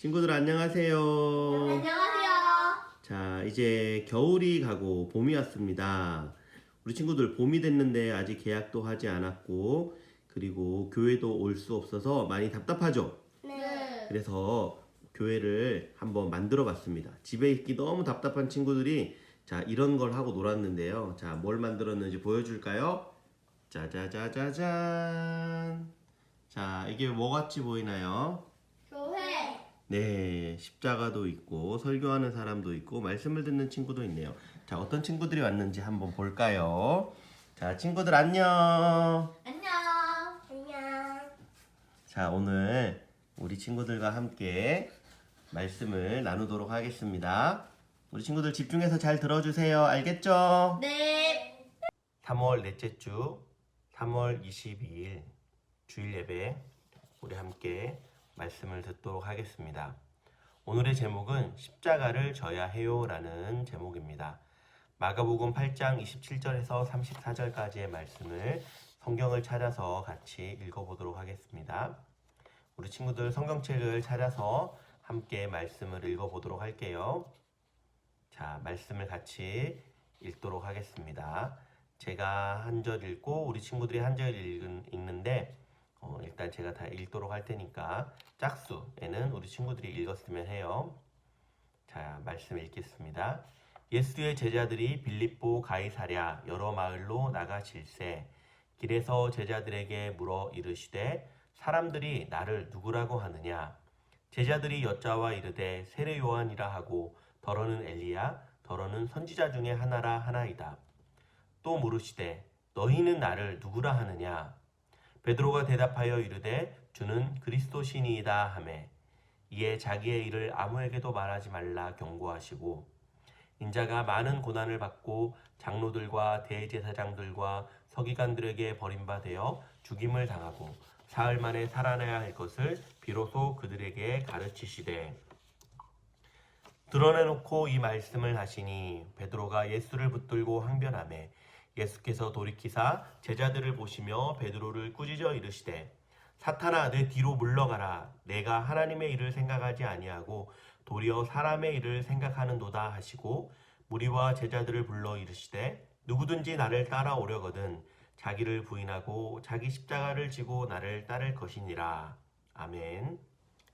친구들 안녕하세요. 안녕하세요. 자, 이제 겨울이 가고 봄이 왔습니다. 우리 친구들 봄이 됐는데 아직 계약도 하지 않았고 그리고 교회도 올 수 없어서 많이 답답하죠? 네. 그래서 교회를 한번 만들어 봤습니다. 집에 있기 너무 답답한 친구들이 자, 이런 걸 하고 놀았는데요. 자, 뭘 만들었는지 보여줄까요? 짜자자자잔. 자, 이게 뭐 같이 보이나요? 네, 십자가도 있고 설교하는 사람도 있고 말씀을 듣는 친구도 있네요. 자, 어떤 친구들이 왔는지 한번 볼까요? 자, 친구들 안녕. 안녕. 안녕. 자, 오늘 우리 친구들과 함께 말씀을 나누도록 하겠습니다. 우리 친구들 집중해서 잘 들어주세요. 알겠죠? 네. 3월 넷째 주 3월 22일 주일 예배 우리 함께 말씀을 듣도록 하겠습니다. 오늘의 제목은 십자가를 져야 해요라는 제목입니다. 마가복음 8장 27절에서 34절까지의 말씀을 성경을 찾아서 같이 읽어보도록 하겠습니다. 우리 친구들 성경책을 찾아서 함께 말씀을 읽어보도록 할게요. 자, 말씀을 같이 읽도록 하겠습니다. 제가 한 절 읽고 우리 친구들이 한 절 읽는데 어, 일단 제가 다 읽도록 할 테니까 짝수에는 우리 친구들이 읽었으면 해요. 자, 말씀 읽겠습니다. 예수의 제자들이 빌립보 가이사랴 여러 마을로 나가 질세 길에서 제자들에게 물어 이르시되 사람들이 나를 누구라고 하느냐 제자들이 여자와 이르되 세례 요한이라 하고 더러는 엘리야 더러는 선지자 중에 하나라 하나이다. 또 물으시되 너희는 나를 누구라 하느냐 베드로가 대답하여 이르되 주는 그리스도시니이다 하매 이에 자기의 일을 아무에게도 말하지 말라 경고하시고 인자가 많은 고난을 받고 장로들과 대제사장들과 서기관들에게 버림받아 죽임을 당하고 사흘 만에 살아나야 할 것을 비로소 그들에게 가르치시되 드러내놓고 이 말씀을 하시니 베드로가 예수를 붙들고 항변하매 예수께서 돌이키사 제자들을 보시며 베드로를 꾸짖어 이르시되 사탄아 내 뒤로 물러가라. 내가 하나님의 일을 생각하지 아니하고 도리어 사람의 일을 생각하는도다 하시고 무리와 제자들을 불러 이르시되 누구든지 나를 따라오려거든 자기를 부인하고 자기 십자가를 지고 나를 따를 것이니라. 아멘.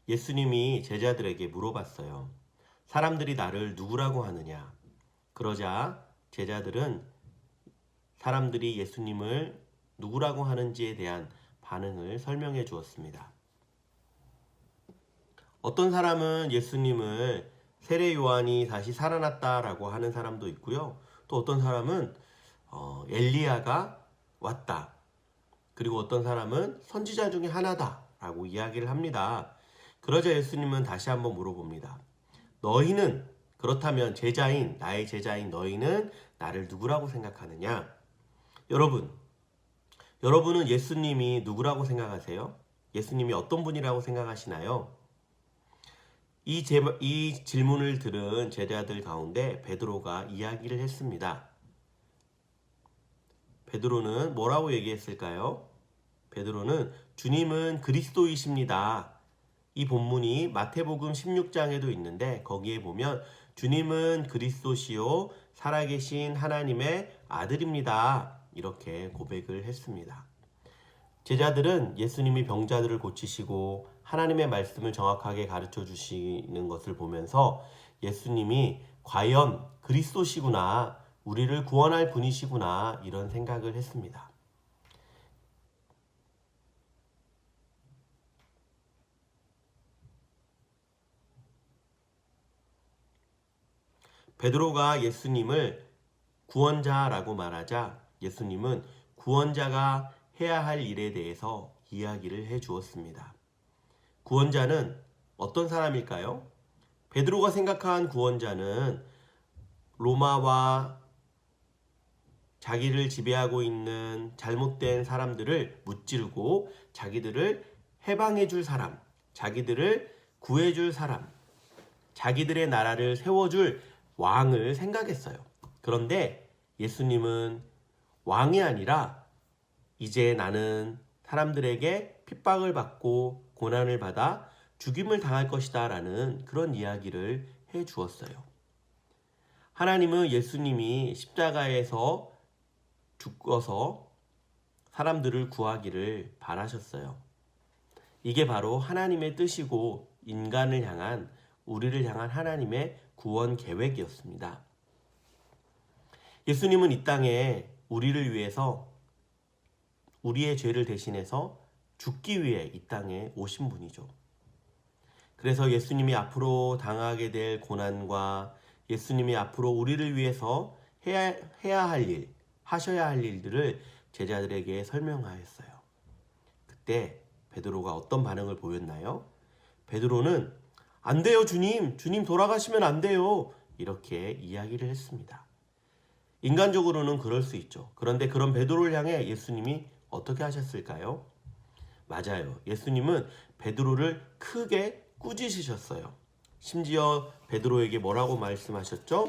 예수님이 제자들에게 물어봤어요. 사람들이 나를 누구라고 하느냐? 그러자 제자들은 사람들이 예수님을 누구라고 하는지에 대한 반응을 설명해 주었습니다. 어떤 사람은 예수님을 세례 요한이 다시 살아났다라고 하는 사람도 있고요. 또 어떤 사람은 어, 엘리야가 왔다. 그리고 어떤 사람은 선지자 중에 하나다라고 이야기를 합니다. 그러자 예수님은 다시 한번 물어봅니다. 너희는 그렇다면 제자인 나의 제자인 너희는 나를 누구라고 생각하느냐? 여러분, 여러분은 예수님이 누구라고 생각하세요? 예수님이 어떤 분이라고 생각하시나요? 이, 제, 이 질문을 들은 제자들 가운데 베드로가 이야기를 했습니다. 베드로는 뭐라고 얘기했을까요? 베드로는 주님은 그리스도이십니다. 이 본문이 마태복음 16장에도 있는데 거기에 보면 주님은 그리스도시요 살아계신 하나님의 아들입니다. 이렇게 고백을 했습니다. 제자들은 예수님이 병자들을 고치시고 하나님의 말씀을 정확하게 가르쳐 주시는 것을 보면서 예수님이 과연 그리스도시구나, 우리를 구원할 분이시구나, 이런 생각을 했습니다. 베드로가 예수님을 구원자라고 말하자 예수님은 구원자가 해야 할 일에 대해서 이야기를 해 주었습니다. 구원자는 어떤 사람일까요? 베드로가 생각한 구원자는 로마와 자기를 지배하고 있는 잘못된 사람들을 무찌르고 자기들을 해방해 줄 사람, 자기들을 구해 줄 사람, 자기들의 나라를 세워 줄 왕을 생각했어요. 그런데 예수님은 왕이 아니라 이제 나는 사람들에게 핍박을 받고 고난을 받아 죽임을 당할 것이다 라는 그런 이야기를 해 주었어요. 하나님은 예수님이 십자가에서 죽어서 사람들을 구하기를 바라셨어요. 이게 바로 하나님의 뜻이고 인간을 향한 우리를 향한 하나님의 구원 계획이었습니다. 예수님은 이 땅에 우리를 위해서 우리의 죄를 대신해서 죽기 위해 이 땅에 오신 분이죠. 그래서 예수님이 앞으로 당하게 될 고난과 예수님이 앞으로 우리를 위해서 해야, 해야 할 일, 하셔야 할 일들을 제자들에게 설명하였어요. 그때 베드로가 어떤 반응을 보였나요? 베드로는 안 돼요, 주님. 주님 돌아가시면 안 돼요. 이렇게 이야기를 했습니다. 인간적으로는 그럴 수 있죠. 그런데 그런 베드로를 향해 예수님이 어떻게 하셨을까요? 맞아요. 예수님은 베드로를 크게 꾸짖으셨어요. 심지어 베드로에게 뭐라고 말씀하셨죠?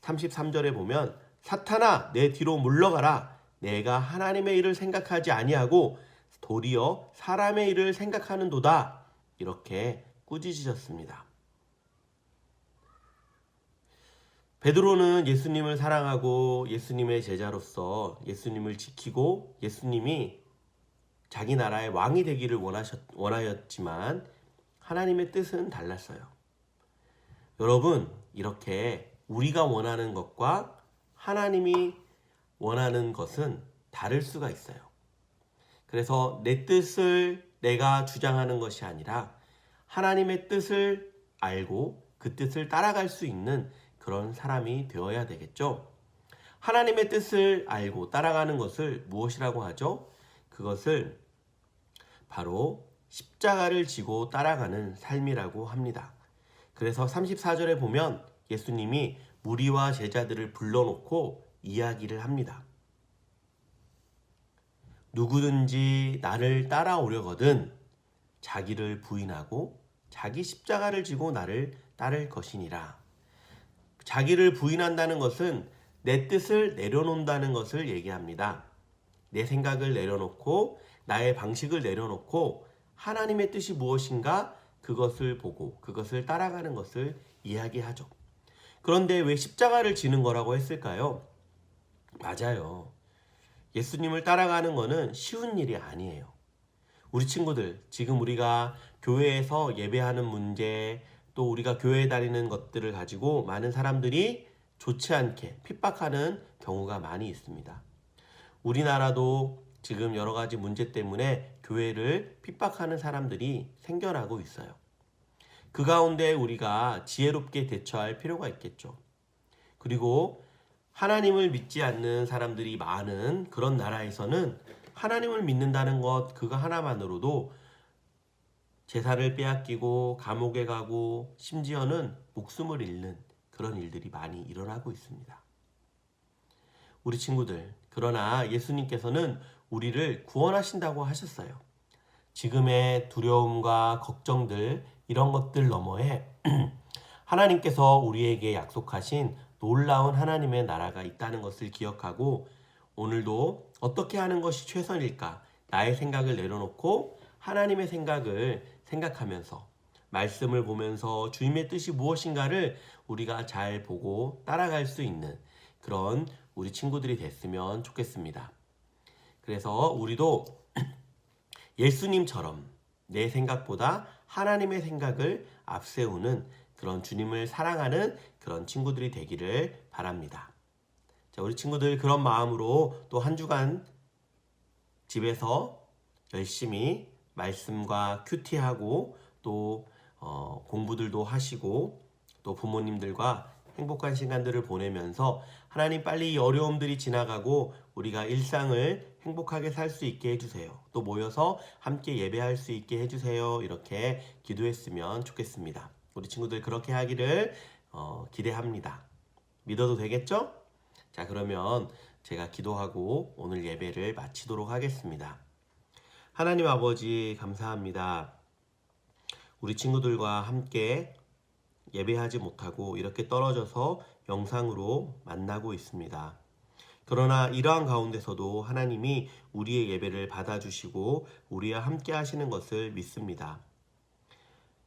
33절에 보면 사탄아 내 뒤로 물러가라 내가 하나님의 일을 생각하지 아니하고 도리어 사람의 일을 생각하는도다 이렇게 꾸짖으셨습니다. 베드로는 예수님을 사랑하고 예수님의 제자로서 예수님을 지키고 예수님이 자기 나라의 왕이 되기를 원하셨, 원하였지만 하나님의 뜻은 달랐어요. 여러분, 이렇게 우리가 원하는 것과 하나님이 원하는 것은 다를 수가 있어요. 그래서 내 뜻을 내가 주장하는 것이 아니라 하나님의 뜻을 알고 그 뜻을 따라갈 수 있는 그런 사람이 되어야 되겠죠. 하나님의 뜻을 알고 따라가는 것을 무엇이라고 하죠? 그것을 바로 십자가를 지고 따라가는 삶이라고 합니다. 그래서 34절에 보면 예수님이 무리와 제자들을 불러놓고 이야기를 합니다. 누구든지 나를 따라오려거든 자기를 부인하고 자기 십자가를 지고 나를 따를 것이니라. 자기를 부인한다는 것은 내 뜻을 내려놓는다는 것을 얘기합니다. 내 생각을 내려놓고 나의 방식을 내려놓고 하나님의 뜻이 무엇인가 그것을 보고 그것을 따라가는 것을 이야기하죠. 그런데 왜 십자가를 지는 거라고 했을까요? 맞아요. 예수님을 따라가는 것은 쉬운 일이 아니에요. 우리 친구들, 지금 우리가 교회에서 예배하는 문제, 또 우리가 교회에 다니는 것들을 가지고 많은 사람들이 좋지 않게 핍박하는 경우가 많이 있습니다. 우리나라도 지금 여러 가지 문제 때문에 교회를 핍박하는 사람들이 생겨나고 있어요. 그 가운데 우리가 지혜롭게 대처할 필요가 있겠죠. 그리고 하나님을 믿지 않는 사람들이 많은 그런 나라에서는 하나님을 믿는다는 것 그거 하나만으로도 재산을 빼앗기고 감옥에 가고 심지어는 목숨을 잃는 그런 일들이 많이 일어나고 있습니다. 우리 친구들, 그러나 예수님께서는 우리를 구원하신다고 하셨어요. 지금의 두려움과 걱정들, 이런 것들 너머에 하나님께서 우리에게 약속하신 놀라운 하나님의 나라가 있다는 것을 기억하고 오늘도 어떻게 하는 것이 최선일까? 나의 생각을 내려놓고 하나님의 생각을 생각하면서 말씀을 보면서 주님의 뜻이 무엇인가를 우리가 잘 보고 따라갈 수 있는 그런 우리 친구들이 됐으면 좋겠습니다. 그래서 우리도 예수님처럼 내 생각보다 하나님의 생각을 앞세우는 그런 주님을 사랑하는 그런 친구들이 되기를 바랍니다. 자, 우리 친구들 그런 마음으로 또 한 주간 집에서 열심히 말씀과 큐티하고 또 어, 공부들도 하시고 또 부모님들과 행복한 시간들을 보내면서 하나님 빨리 이 어려움들이 지나가고 우리가 일상을 행복하게 살 수 있게 해주세요. 또 모여서 함께 예배할 수 있게 해주세요. 이렇게 기도했으면 좋겠습니다. 우리 친구들 그렇게 하기를 어, 기대합니다. 믿어도 되겠죠? 자, 그러면 제가 기도하고 오늘 예배를 마치도록 하겠습니다. 하나님 아버지, 감사합니다. 우리 친구들과 함께 예배하지 못하고 이렇게 떨어져서 영상으로 만나고 있습니다. 그러나 이러한 가운데서도 하나님이 우리의 예배를 받아주시고 우리와 함께 하시는 것을 믿습니다.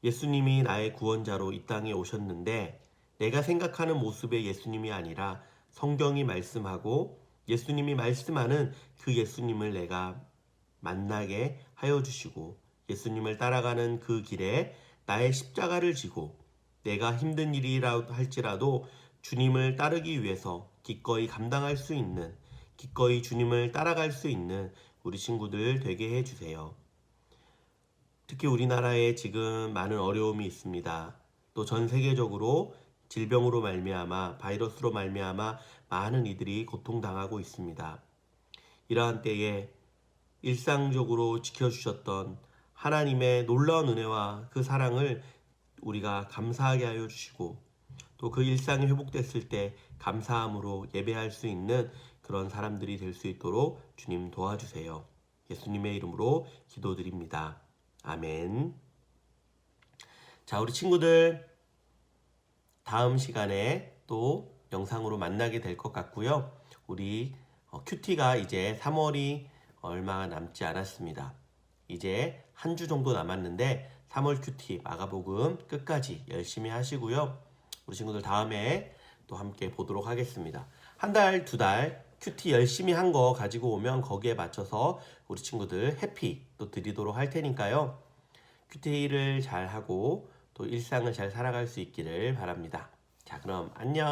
예수님이 나의 구원자로 이 땅에 오셨는데 내가 생각하는 모습의 예수님이 아니라 성경이 말씀하고 예수님이 말씀하는 그 예수님을 내가 만나게 하여 주시고 예수님을 따라가는 그 길에 나의 십자가를 지고 내가 힘든 일이라 할지라도 주님을 따르기 위해서 기꺼이 감당할 수 있는 기꺼이 주님을 따라갈 수 있는 우리 친구들 되게 해 주세요. 특히 우리나라에 지금 많은 어려움이 있습니다. 또 전 세계적으로 질병으로 말미암아 바이러스로 말미암아 많은 이들이 고통당하고 있습니다. 이러한 때에 일상적으로 지켜주셨던 하나님의 놀라운 은혜와 그 사랑을 우리가 감사하게 하여 주시고 또 그 일상이 회복됐을 때 감사함으로 예배할 수 있는 그런 사람들이 될 수 있도록 주님 도와주세요. 예수님의 이름으로 기도드립니다. 아멘. 자, 우리 친구들 다음 시간에 또 영상으로 만나게 될 것 같고요. 우리 어, 큐티가 이제 3월이 얼마 남지 않았습니다. 이제 한 주 정도 남았는데 3월 큐티 마가복음 끝까지 열심히 하시고요. 우리 친구들 다음에 또 함께 보도록 하겠습니다. 한 달, 두 달 큐티 열심히 한 거 가지고 오면 거기에 맞춰서 우리 친구들 해피 또 드리도록 할 테니까요. 큐티를 잘 하고 또 일상을 잘 살아갈 수 있기를 바랍니다. 자, 그럼 안녕.